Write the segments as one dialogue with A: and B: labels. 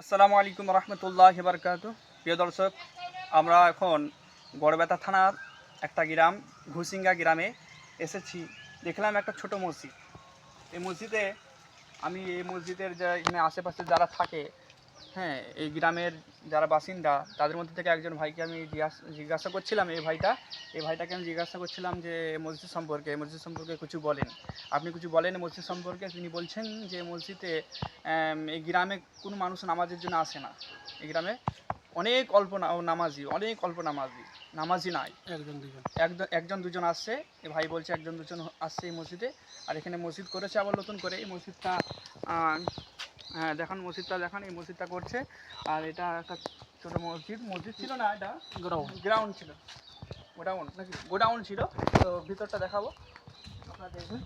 A: আসসালামু আলাইকুম রহমতুল্লাহ বারকাত প্রিয় দর্শক, আমরা এখন গড়বেতা থানার একটা গ্রাম, ঘুসিঙ্গা গ্রামে এসেছি। দেখলাম একটা ছোট মসজিদ। এই মসজিদে আমি এই মসজিদের যে এখানে আশেপাশে যারা থাকে হ্যাঁ এই গ্রামের যারা বাসিন্দা তাদের মধ্যে থেকে একজন ভাইকে আমি জিজ্ঞাসা করছিলাম এই ভাইটা। এই ভাইটাকে আমি জিজ্ঞাসা করছিলাম যে মসজিদ সম্পর্কে মসজিদ সম্পর্কে কিছু বলেন। আপনি কিছু বলেন মসজিদ সম্পর্কে? তিনি বলছেন যে মসজিদে এই গ্রামে কোনো মানুষ নামাজের জন্য আসে না। এই গ্রামে অনেক অল্প না- নামাজি অনেক অল্প নামাজি নামাজি নাই।
B: একজন দুজন।
A: একজন একজন দুজন আসছে এ ভাই বলছে একজন দুজন আসছে এই মসজিদে। আর এখানে মসজিদ করেছে আবার নতুন করে। এই মসজিদটা হ্যাঁ দেখান মসজিদটা দেখান এই মসজিদটা করছে। আর এটা একটা ছোটো মসজিদ। মসজিদ ছিল না এটা?
B: গ্রাউন্ড
A: গ্রাউন্ড ছিল। গোডাউন নাকি? গোডাউন ছিল। তো ভিতরটা দেখাবো। আপনারা দেখবেন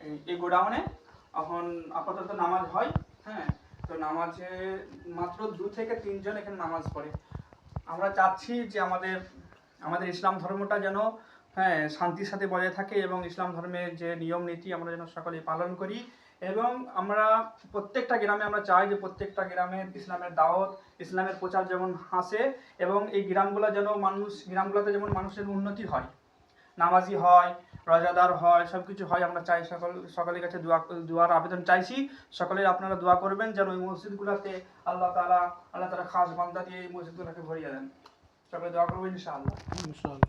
A: এই- এই গোডাউনে এখন আপাতত নামাজ হয়। হ্যাঁ তো নামাজে মাত্র দু থেকে তিনজন এখানে নামাজ পড়ে। আমরা চাচ্ছি যে আমাদের আমাদের ইসলাম ধর্মটা যেন হ্যাঁ শান্তির সাথে বজায় থাকে এবং ইসলাম ধর্মের যে নিয়ম, নীতি আমরা যেন সকলে পালন করি এবং আমরা প্রত্যেকটা গ্রামে আমরা চাই যে প্রত্যেকটা গ্রামে ইসলামের দাওয়াত, ইসলামের প্রচার যেমন হাসে এবং এই গ্রামগুলো যেন মানুষ, গ্রামগুলোতে যেমন মানুষের উন্নতি হয়, নামাজি হয় রোজাদার হয় সব কিছু হয়, আমরা চাই সকল, সকলের কাছে দোয়া, দোয়ার আবেদন চাইছি। সকলে আপনারা দোয়া করবেন যেন ওই মসজিদগুলোতে আল্লাহ তালা আল্লাহ তালা খাস বান্দা দিয়ে এই মসজিদগুলোকে ভরিয়ে দেন। সকলে দোয়া করবেন ইনশাআল্লাহ।
B: ইনশাআল্লাহ।